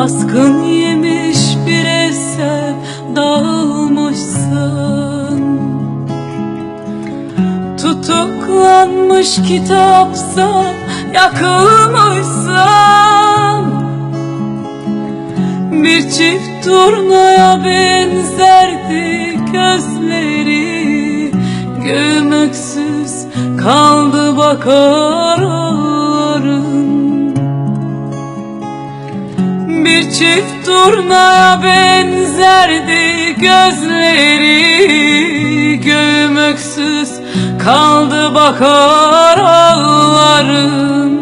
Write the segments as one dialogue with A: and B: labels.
A: Baskın yemiş bir evse dağılmışsın. Tutuklanmış kitapsa yakılmışsın. Bir çift turnaya benzerdi gözleri. Gümüksüz kaldı bakarak çift turnaya benzerdi gözleri Göğüm kaldı bakar ağlarım.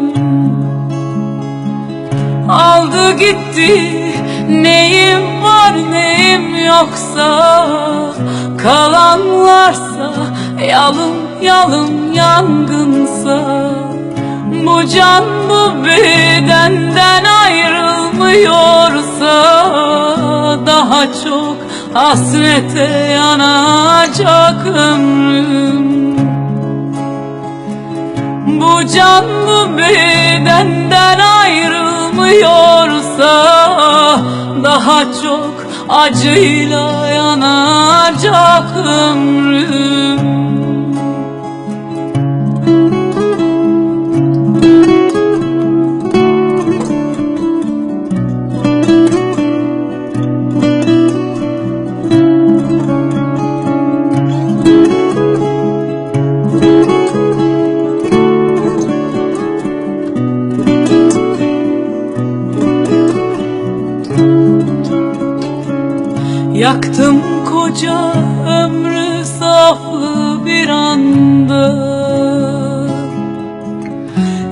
A: Aldı gitti neyim var neyim yoksa Kalan varsa yalın yalın yangınsa Bu can bu bedenden ayrılmıyorsa Daha çok hasrete yanacak ömrüm. Bu can bu bedenden ayrılmıyorsa Daha çok acıyla yanacak ömrüm Yaktım koca ömrü saflı bir anda.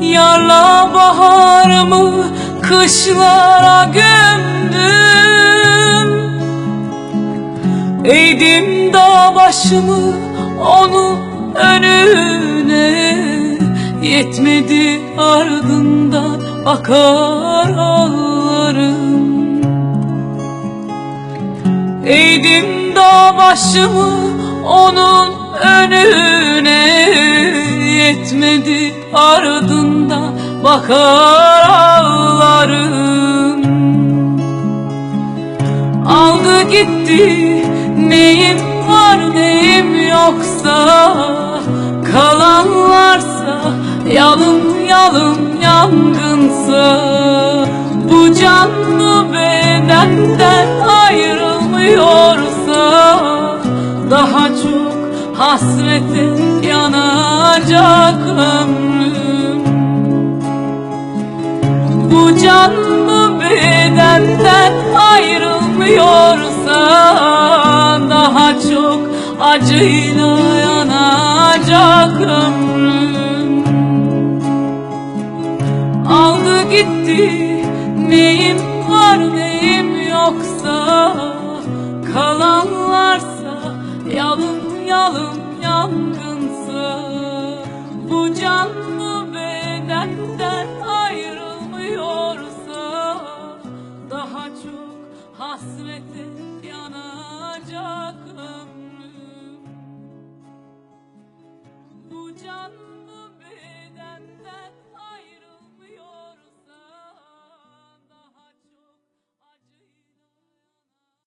A: Yarla baharımı kışlara gömdüm. Eğdim dağ başımı onun önüne. Yetmedi ardından bakar ağlarım Eğdim dağ başımı onun önüne. Yetmedi ardında bakar ağlarım. Aldı gitti neyim var neyim yoksa. Kalan varsa yalın yalın yangınsa. Bu canlı bedenden ayrılmıyorsa Daha çok hasrete yanacak ömrüm. Bu can bu bedenden ayrılmıyorsa Daha çok acıyla yanacak ömrüm. Aldı gitti neyim yalın yangınsa